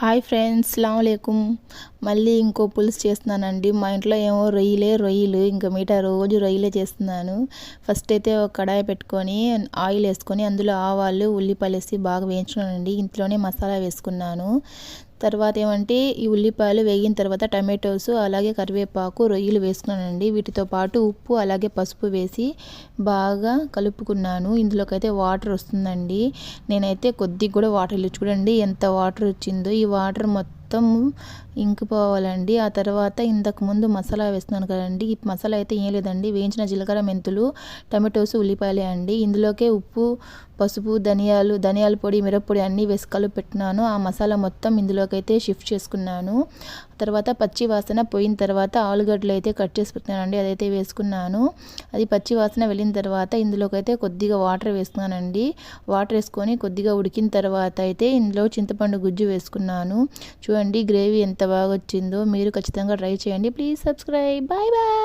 Hi friends అస్సలాముఅలైకుం మళ్ళీ ఇంకో పులుసు చేస్తున్నానండి. మా ఇంట్లో ఏమో రొయ్యలే రొయ్యలు ఇంకా మిగతా రోజు రొయ్యలే చేస్తున్నాను. ఫస్ట్ అయితే ఒక కడాయి పెట్టుకొని ఆయిల్ వేసుకొని అందులో ఆవాలు ఉల్లిపాయలు వేసి బాగా వేయించుకున్నానండి. ఇంట్లోనే మసాలా వేసుకున్నాను. తర్వాత ఏమంటే ఈ ఉల్లిపాయలు వేగిన తర్వాత టమాటోస్ అలాగే కరివేపాకు రొయ్యలు వేసుకున్నానండి. వీటితో పాటు ఉప్పు అలాగే పసుపు వేసి బాగా కలుపుకున్నాను. ఇందులోకైతే వాటర్ వస్తుందండి. నేనైతే కొద్దిగా కూడా వాటర్ చూడండి ఎంత వాటర్ వచ్చిందో. ఈ వాటర్ మొత్తం మొత్తం ఇంకిపోవాలండి. ఆ తర్వాత ఇంతకు ముందు మసాలా వేస్తున్నాను కదండి. ఈ మసాలా అయితే ఏం లేదండి. వేయించిన జీలకర్ర మెంతులు టమాటోస్ ఉల్లిపాయలే అండి. ఇందులోకే ఉప్పు పసుపు ధనియాలు ధనియాల పొడి మిరప్పొడి అన్నీ వేసి పెట్టినాను. ఆ మసాలా మొత్తం ఇందులోకి అయితే షిఫ్ట్ చేసుకున్నాను తర్వాత పచ్చి వాసన పోయిన తర్వాత ఆలుగడ్డలు అయితే కట్ చేసి పెట్టినానండి అదైతే వేసుకున్నాను. అది పచ్చి వాసన వెళ్ళిన తర్వాత ఇందులోకైతే కొద్దిగా వాటర్ వేసుకున్నానండి. వాటర్ వేసుకొని కొద్దిగా ఉడికిన తర్వాత అయితే ఇందులో చింతపండు గుజ్జు వేసుకున్నాను. చూడండి గ్రేవీ ఎంత బాగా వచ్చిందో. మీరు ఖచ్చితంగా ట్రై చేయండి. Please subscribe bye bye